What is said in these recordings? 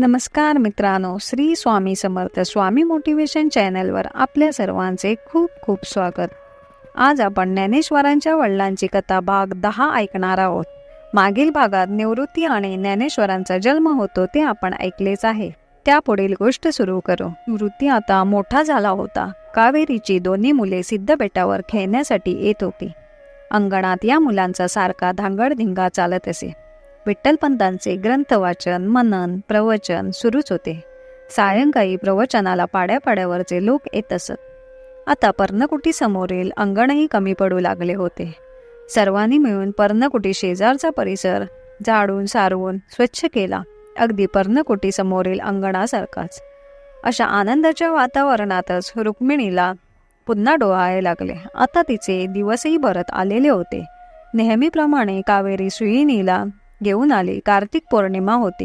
नमस्कार मित्रांनो श्री स्वामी समर्थ स्वामी मोटिवेशन चॅनलवर आपल्या सर्वांचे खूप खूप स्वागत. आज आपण ज्ञानेश्वरांच्या वडिलांची कथा भाग दहा ऐकणार आहोत. मागील भागात निवृत्ती आणि ज्ञानेश्वरांचा जन्म होतो ते आपण ऐकलेच आहे. त्यापुढील गोष्ट सुरू करू. निवृत्ती आता मोठा झाला होता. कावेरीची दोन्ही मुले सिद्ध बेटावर खेळण्यासाठी येत होती. अंगणात या मुलांचा सारखा धांगडधिंगा चालत असे. विठ्ठलपंतांचे ग्रंथवाचन मनन प्रवचन सुरूच होते. सायंकाळी प्रवचनाला पाड्यापाड्यावरचे लोक येत असत. आता पर्णकुटीसमोरील अंगणही कमी पडू लागले होते. सर्वांनी मिळून पर्णकुटी शेजारचा परिसर झाडून सारवून स्वच्छ केला. अगदी पर्णकुटी समोरील अंगणासारखाच. अशा आनंदाच्या वातावरणातच रुक्मिणीला पुन्हा डोळाळे लागले. आता तिचे दिवसही भरत आलेले होते. नेहमीप्रमाणे कावेरी सुईणीला घेऊन आली. कार्तिक पौर्णिमा होती.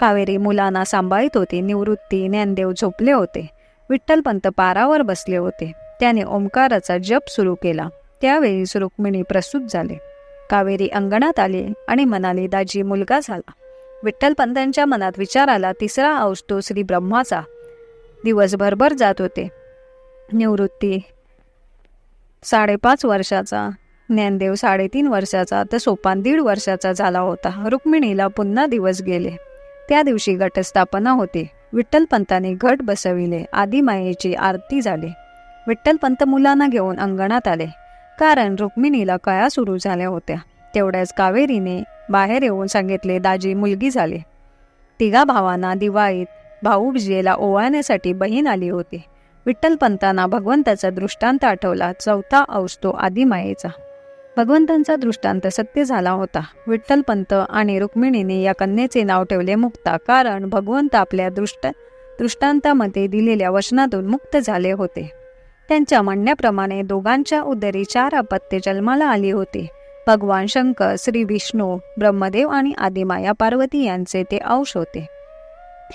कावेरी मुलांना सांभाळीत होती. निवृत्ती ज्ञानदेव झोपले होते. विठ्ठलपंत पारावर बसले होते. त्याने ओंकाराचा जप सुरू केला. त्यावेळी रुक्मिणी प्रसूत झाले. कावेरी अंगणात आली आणि म्हणाली दाजी मुलगा झाला. विठ्ठलपंतांच्या मनात विचार आला तिसरा अंश तो श्री ब्रह्माचा. दिवस भरभर जात होते. निवृत्ती साडेपाच वर्षाचा ज्ञानदेव साडेतीन वर्षाचा तर सोपान दीड वर्षाचा झाला होता. रुक्मिणीला पुन्हा दिवस गेले. त्या दिवशी गटस्थापना होती. विठ्ठलपंतांनी घट बसविले. आदिमायेची आरती झाली. विठ्ठलपंत मुलांना घेऊन अंगणात आले. कारण रुक्मिणीला कळा सुरू झाल्या होत्या. तेवढ्याच कावेरीने बाहेर येऊन सांगितले दाजी मुलगी झाली. तिघा भावांना दिवाळीत भाऊ ओवाळण्यासाठी बहीण आली होती. विठ्ठलपंतांना भगवंताचा दृष्टांत आठवला चौथा अंश तो आदिमायेचा भगवंतांचा दृष्टांत सत्य झाला होता. विठ्ठलपंत आणि रुक्मिणीने या कन्येचे नाव ठेवले मुक्ता कारण भगवंत आपल्या दृष्ट दृष्टांतामध्ये दिलेल्या वचनातून मुक्त झाले होते. त्यांच्या म्हणण्याप्रमाणे दोघांच्या उदरी चार अपत्ये जन्माला आली होती. भगवान शंकर श्री विष्णू ब्रह्मदेव आणि आदिमाया पार्वती यांचे ते अंश होते.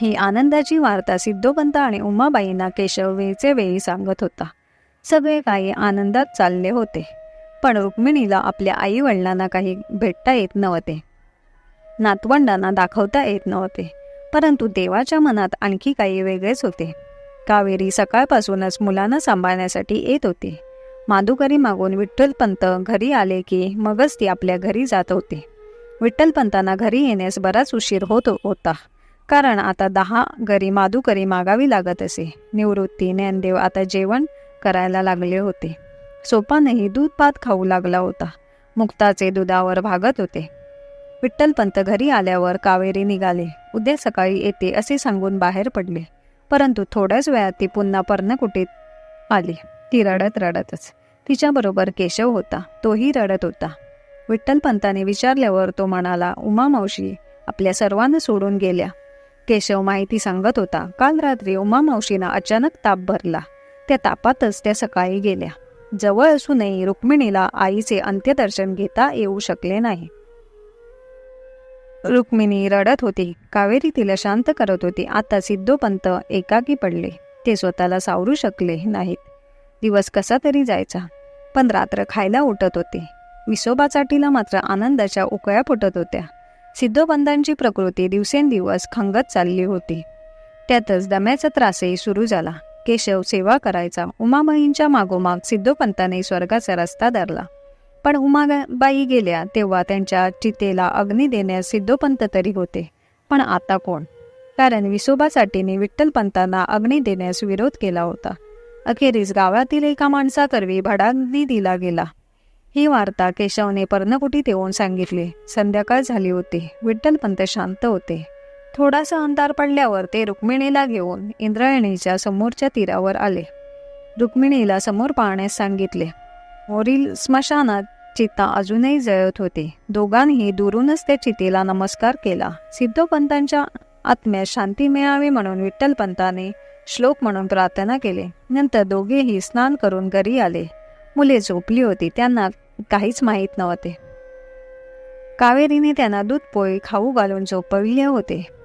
ही आनंदाची वार्ता सिद्धोपंत आणि उमाबाईंना केशव वेळचे वेळी सांगत होता. सगळे काही आनंदात चालले होते. पण रुक्मिणीला आपल्या आई वडिलांना काही भेटता येत नव्हते. नातवंडांना दाखवता येत नव्हते परंतु देवाच्या मनात आणखी काही वेगळेच होते. कावेरी सकाळपासूनच मुलांना सांभाळण्यासाठी येत होती. माधुकरी मागून विठ्ठलपंत घरी आले की मगच ती आपल्या घरी जात होती. विठ्ठलपंतांना घरी येण्यास बराच उशीर होत होता कारण आता दहा घरी माधुकरी मागावी लागत असे. निवृत्ती ज्ञानदेव आता जेवण करायला लागले होते. सोपानही दूध पात खाऊ लागला होता. मुक्ताचे दुधावर भागत होते. विठ्ठलपंत घरी आल्यावर कावेरी निघाले. उद्या सकाळी येते असे सांगून बाहेर पडले. परंतु थोड्याच वेळात ती पुन्हा पर्णकुटीत आली. ती रडत रडतच. तिच्याबरोबर केशव होता. तोही रडत होता. विठ्ठलपंताने विचारल्यावर तो म्हणाला उमा मावशी आपल्या सर्वांना सोडून गेल्या केशव माहिती सांगत होता काल रात्री उमा मावशींना अचानक ताप भरला. त्या तापातच त्या सकाळी गेल्या. जवळ असूनही रुक्मिणीला आईचे अंत्यदर्शन घेता येऊ शकले नाही. रुक्मिणी रडत होती. कावेरी तिला शांत करत होती. आता सिद्धोपंत एकाकी पडले. ते स्वतःला सावरू शकले नाहीत. दिवस कसा तरी जायचा. पण रात्र खायला उठत होते. विसोबाचाटीला मात्र आनंदाच्या उकळ्या फुटत होत्या. सिद्धोपंतांची प्रकृती दिवसेंदिवस खंगत चालली होती. त्यातच दम्याचा त्रासही सुरू झाला. केशव सेवा करायचा. उमाबाईंच्या मागोमाग सिद्धोपंताने स्वर्गाचा रस्ता धरला. पण उमाबाई गेल्या तेव्हा त्यांच्या चितेला अग्नी देण्यास सिद्धोपंत तरी होते. पण आता कोण? कारण विसोबासाठीने विठ्ठलपंतांना अग्नी देण्यास विरोध केला होता. अखेरीस गावातील एका माणसाकरवी भडाग्नी दिला गेला. ही वार्ता केशवने पर्णकुटीत येऊन सांगितली. संध्याकाळ झाली होती. विठ्ठलपंत शांत होते. थोडासा अंतर पडल्यावर ते रुक्मिणीला घेऊन इंद्रायणीच्या समोरच्या तीरावर आले. रुक्मिणीला समोर पाहण्यास सांगितले मोरील स्मशानात चिता अजूनही जळत होती. दोघांनी दुरूनच त्या चितेला नमस्कार केला. सिद्धोपंतांच्या आत्म्यास शांती मिळावी म्हणून विठ्ठलपंताने श्लोक म्हणून प्रार्थना केली. नंतर दोघेही स्नान करून घरी आले. मुले झोपली होती. त्यांना काहीच माहीत नव्हते. कावेरीने त्यांना दूध पोळी खाऊ घालून झोपविले होते.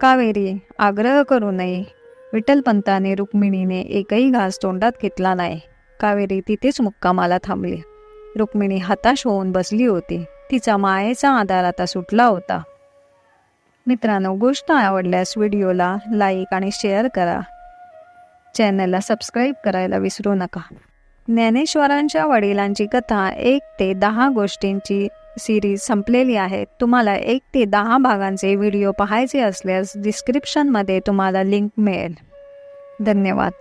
कावेरी आग्रह करू नये. विठ्ठलपंताने रुक्मिणीने एकही घास तोंडात घेतला नाही. कावेरी तिथेच मुक्कामाला थांबली. रुक्मिणी हताश होऊन बसली होती. तिचा मायेचा आधार आता सुटला होता. मित्रांनो गोष्ट आवडल्यास व्हिडिओला लाईक आणि शेअर करा. चॅनलला सबस्क्राईब करायला विसरू नका. ज्ञानेश्वरांच्या वडिलांची कथा एक ते दहा गोष्टींची सिरीज संपलेली आहे. तुम्हाला एक ते दहा भागांचे व्हिडिओ पाहायचे असल्यास डिस्क्रिप्शनमध्ये तुम्हाला लिंक मिळेल. धन्यवाद.